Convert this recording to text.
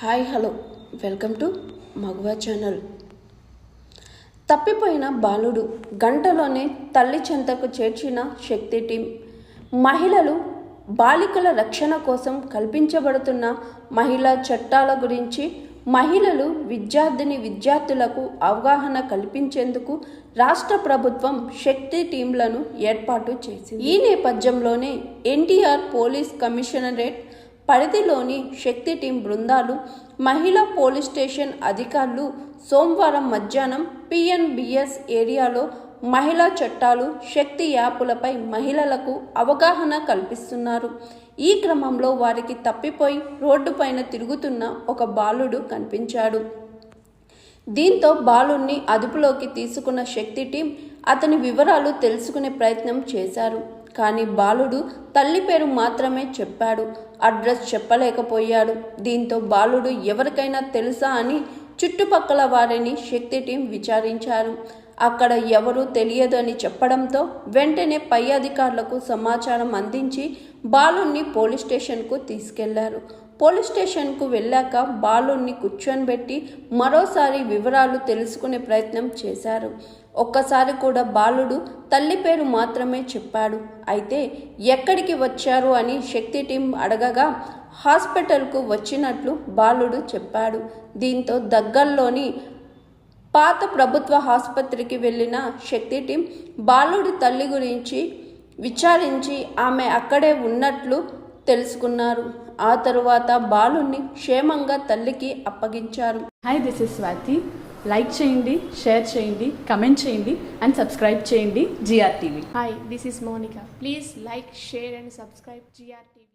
Hi hello. Welcome to Maguva channel. తప్పిపోయిన బాలుడు గంటలోనే తల్లి చెంతకు చేర్చిన శక్తి టీం. మహిళలు బాలికల రక్షణ కోసం కల్పించబడుతున్న మహిళా చట్టాల గురించి మహిళలు విద్యార్థిని విద్యార్థులకు అవగాహన కల్పించేందుకు రాష్ట్ర ప్రభుత్వం శక్తి టీంలను ఏర్పాటు చేసింది. ఈ నేపథ్యంలోనే ఎన్టీఆర్ పోలీస్ కమిషనరేట్ పరిధిలోని శక్తి టీం బృందాలు మహిళా పోలీస్ స్టేషన్ అధికారులు సోమవారం మధ్యాహ్నం పిఎన్బిఎస్ ఏరియాలో మహిళా చట్టాలు శక్తి యాపులపై మహిళలకు అవగాహన కల్పిస్తున్నారు. ఈ క్రమంలో వారికి తప్పిపోయి రోడ్డుపైన తిరుగుతున్న ఒక బాలుడు కనిపించాడు. దీంతో బాలుణ్ణి అదుపులోకి తీసుకున్న శక్తి టీం అతని వివరాలు తెలుసుకునే ప్రయత్నం చేశారు. కానీ బాలుడు తల్లి పేరు మాత్రమే చెప్పాడు. అడ్రస్ చెప్పలేకపోయాడు. దీంతో బాలుడు ఎవరికైనా తెలుసా అని చుట్టుపక్కల వారిని శక్తి టీం విచారించారు. అక్కడ ఎవరూ తెలియదు అని చెప్పడంతో వెంటనే పై అధికారులకు సమాచారం అందించి బాలుణ్ణి పోలీస్ స్టేషన్కు తీసుకెళ్ళారు. పోలీస్ స్టేషన్కు వెళ్ళాక బాలుణ్ణి కూర్చొనిబెట్టి మరోసారి వివరాలు తెలుసుకునే ప్రయత్నం చేశారు. ఒక్కసారి కూడా బాలుడు తల్లి పేరు మాత్రమే చెప్పాడు. అయితే ఎక్కడికి వచ్చారు అని శక్తి టీం అడగగా హాస్పిటల్కు వచ్చినట్లు బాలుడు చెప్పాడు. దీంతో దగ్గరలోని పాత ప్రభుత్వ ఆసుపత్రికి వెళ్ళిన శక్తి టీం బాలుడి తల్లి గురించి విచారించి ఆమె అక్కడే ఉన్నట్లు తెలుసుకున్నారు ఆ తరువాత బాలుణ్ణి క్షేమంగా తల్లికి అప్పగించారు hi this is Swathi like చేయండి షేర్ చేయండి కమెంట్ చేయండి అండ్ సబ్స్క్రైబ్ చేయండి GR TV Hi, this is Monica. Please like, share, and subscribe GRTV.